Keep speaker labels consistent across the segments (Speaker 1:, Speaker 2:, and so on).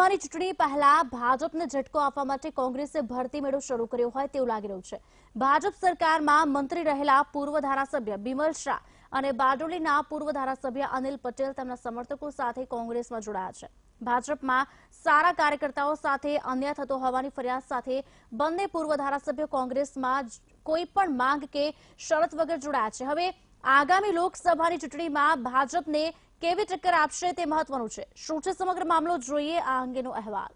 Speaker 1: લોકસભાની ચૂંટણી પહેલા ભાજપને ઝટકો આપવા માટે કોંગ્રેસે ભરતી મેળો શરૂ કર્યો હોય તેવું લાગી રહ્યું છે. ભાજપ સરકારમાં મંત્રી રહેલા પૂર્વ ધારાસભ્ય બિમલ શાહ અને બારડોલીના પૂર્વ ધારાસભ્ય અનિલ પટેલ તેમના સમર્થકો સાથે કોંગ્રેસમાં જોડાયા છે. ભાજપમાં સારા કાર્યકર્તાઓ સાથે અન્યાય થતો હોવાની ફરિયાદ સાથે બંને પૂર્વ ધારાસભ્યો કોંગ્રેસમાં કોઈ પણ માંગ કે શરત વગર જોડાયા છે. હવે આગામી લોકસભાની ચૂંટણીમાં ભાજપને કેવી ટક્કર આપશે તે મહત્વનું છે. શું છે સમગ્ર મામલો જોઈએ આ અંગેનો અહેવાલ.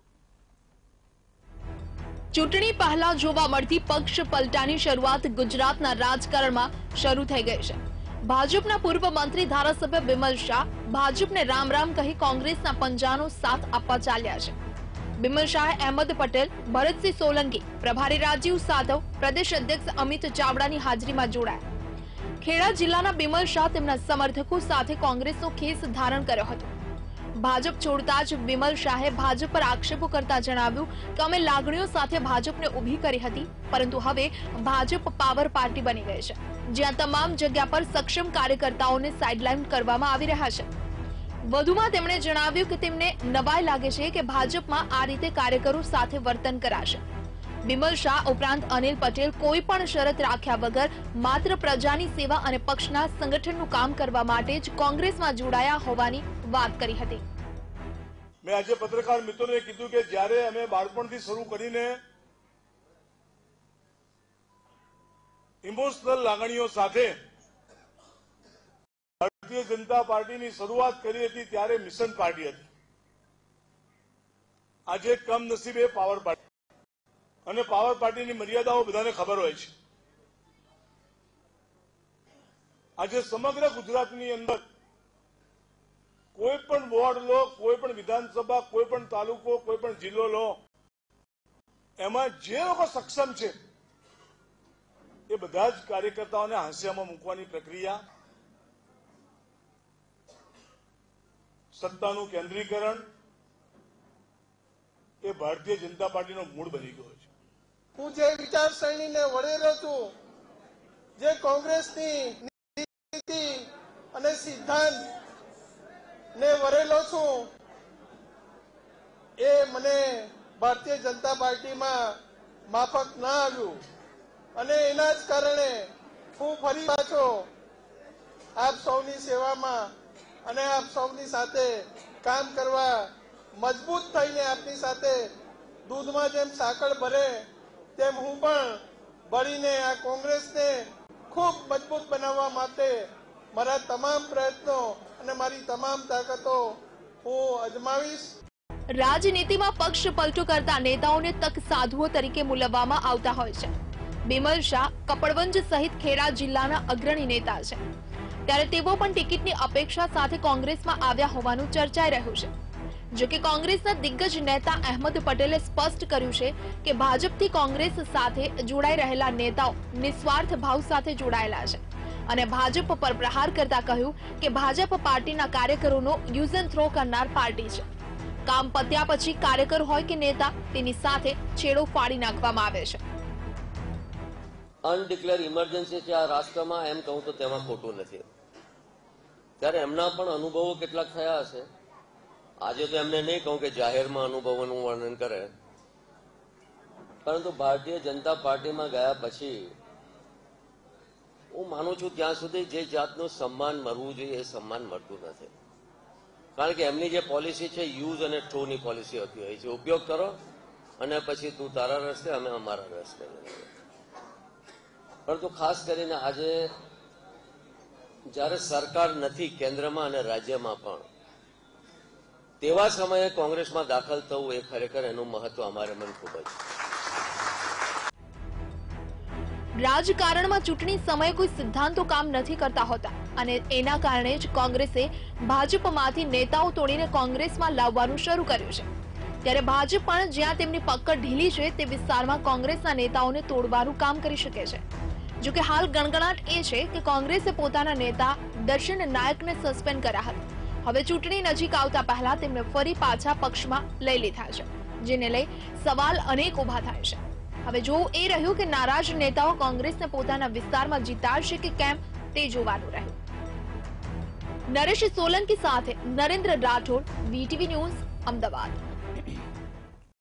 Speaker 2: ચૂંટણી પહેલા જોવા મળતી પક્ષ પલટાની શરૂઆત ગુજરાતના રાજકારણમાં શરૂ થઈ ગઈ છે. ભાજપના પૂર્વ મંત્રી ધારાસભ્ય બિમલ શાહ ભાજપને રામ રામ કહી કોંગ્રેસના પંજાનો સાથ આપવા ચાલ્યા છે. બિમલ શાહે અહેમદ પટેલ, ભરતસિંહ સોલંકી, પ્રભારી રાજીવ સાધવ, પ્રદેશ અધ્યક્ષ અમિત ચાવડાની હાજરીમાં જોડાયા. ખેડા જિલ્લાના બિમલ શાહ તેમના સમર્થકો સાથે કોંગ્રેસનો ખેસ ધારણ કર્યો હતો. ભાજપ છોડતા જ બિમલ શાહે ભાજપ પર આક્ષેપો કરતા જણાવ્યું કે અમે લાગણીઓ સાથે ભાજપને ઊભી કરી હતી, પરંતુ હવે ભાજપ પાવર પાર્ટી બની ગઈ છે, જ્યાં તમામ જગ્યા પર સક્ષમ કાર્યકર્તાઓને સાઇડલાઇન કરવામાં આવી રહ્યા છે. વધુમાં તેમણે જણાવ્યું કે તેમને નવાઈ લાગે છે કે ભાજપમાં આ રીતે કાર્યકરો સાથે વર્તન કરાશે. બિમલ શાહ ઉપરાંત અનિલ પટેલ કોઈ પણ શરત રાખ્યા વગર માત્ર પ્રજાની સેવા અને પક્ષના સંગઠનનું કામ કરવા માટે જ કોંગ્રેસમાં જોડાયા હોવાની વાત કરી હતી.
Speaker 3: મેં આજે પત્રકાર મિત્રોને કીધું કે જ્યારે અમે બાળપણથી શરૂ કરીને ઇમોશનલ લાગણીઓ સાથે ભારતીય જનતા પાર્ટીની શરૂઆત કરી હતી ત્યારે મિશન પાર્ટી હતી. આજે કમનસીબે પાવર પાર્ટી અને પાવર પાર્ટીની મર્યાદાઓ બધાને ખબર હોય છે. આજે સમગ્ર ગુજરાતની અંદર કોઈ પણ વોર્ડ લો કોઈ પણ વિધાનસભા કોઈ પણ તાલુકો કોઈ પણ જિલ્લો લો, એમાં જે લોકો સક્ષમ છે, એ બધા જ કાર્યકર્તાઓને હાંસિયામાં મૂકવાની પ્રક્રિયા, સત્તાનું કેન્દ્રીકરણ, એ ભારતીય જનતા પાર્ટીનો મૂળ બની ગયો છે.
Speaker 4: હું જે વિચારસરણીને વળેલો છું જે કોંગ્રેસની નીતિ અને સિદ્ધાંત ને વરેલો છું, એ મને ભારતીય જનતા પાર્ટીમાં માફક ના આવ્યું. અને એના જ કારણે હું ફરી પાછો આપ સૌની સેવામાં અને આપ સૌની સાથે કામ કરવા મજબૂત થઈને આપની સાથે દૂધમાં જેમ સાકળ ભરે તેમ હું પણ બળીને આ કોંગ્રેસને ખૂબ મજબૂત બનાવવા માટે મારા તમામ પ્રયત્નો અને મારી તમામ તાકાતો હું અજમાવીશ.
Speaker 2: રાજનીતિમાં પક્ષ પલટો કરતા નેતાઓને તક સાધુઓ તરીકે મૂલવવામાં આવતા હોય છે. બિમલ શાહ, કપડવંજ સહિત ખેડા જિલ્લાના અગ્રણી નેતા છે. ત્યારે તેઓ પણ ટિકિટની અપેક્ષા સાથે કોંગ્રેસમાં આવ્યા હોવાનું ચર્ચાઈ રહ્યું છે. જો કોંગ્રેસના દિગ્ગજ નેતા અહેમદ પટેલે સ્પષ્ટ કર્યું છે કે ભાજપથી કોંગ્રેસ સાથે જોડાઈ રહેલા નેતાઓ નિસ્વાર્થ ભાવ સાથે જોડાયેલા છે. અને ભાજપ પર પ્રહાર કરતા કહ્યું કે ભાજપ પાર્ટીના કાર્યકરોનો યુઝ થ્રો કરનાર પાર્ટી છે. કામ પત્યા પછી કાર્યકર હોય કે નેતા, તેની સાથે છેડો ફાડી નાખવામાં આવે છે.
Speaker 5: અનડિક્લેર ઇમરજન્સી છે આ રાષ્ટ્રમાં, એમ કહું તો તેમાં ખોટું નથી. ત્યારે એમના પણ અનુભવો કેટલાક થયા હશે. આજે તો એમને નહીં કહું કે જાહેરમાં અનુભવોનું વર્ણન કરે. પરંતુ ભારતીય જનતા પાર્ટીમાં ગયા પછી હું માનું છું ત્યાં સુધી જે જાતનું સન્માન મળવું જોઈએ એ સન્માન મળતું નથી. કારણ કે એમની જે પોલિસી છે, યુઝ અને થ્રોની પોલિસી હતી હોય છે. ઉપયોગ કરો અને પછી તું તારા રસ્તે અમે અમારા રસ્તે. પરંતુ ખાસ કરીને આજે જ્યારે સરકાર નથી કેન્દ્રમાં અને રાજ્યમાં પણ તેવા સમયે કોંગ્રેસમાં દાખલ થવું એ ખરેખર એનું મહત્વ અમારે મન ખૂબ જ
Speaker 2: રાજકારણમાં ચૂંટણી સમયે કોઈ સિદ્ધાંતો કામ નથી કરતા હોતા અને એના કારણે જ કોંગ્રેસે ભાજપમાંથી નેતાઓ તોડીને કોંગ્રેસમાં લાવવાનું શરૂ કર્યું છે. ત્યારે ભાજપ પણ જ્યાં તેમની પકડ ઢીલી છે, તે વિસ્તારમાં કોંગ્રેસના નેતાઓને તોડવાનું કામ કરી શકે છે. જોકે હાલ ગણગણાટ એ છે કે કોંગ્રેસે પોતાના નેતા દર્શન નાયકને સસ્પેન્ડ કર્યા હતા. હવે ચૂંટણી નજીક આવતા પહેલા તેમને ફરી પાછા પક્ષમાં લઈ લીધા છે, જેને લઈ સવાલ અનેક ઊભા થાય છે. હવે જોવું એ રહ્યું કે નારાજ નેતાઓ કોંગ્રેસને પોતાના વિસ્તારમાં જીતાડશે કે કેમ, તે જોવાનું રહ્યું. નરેશ સોલંકી સાથે નરેન્દ્ર રાઠોડ વીટીવી ન્યૂઝ, અમદાવાદ.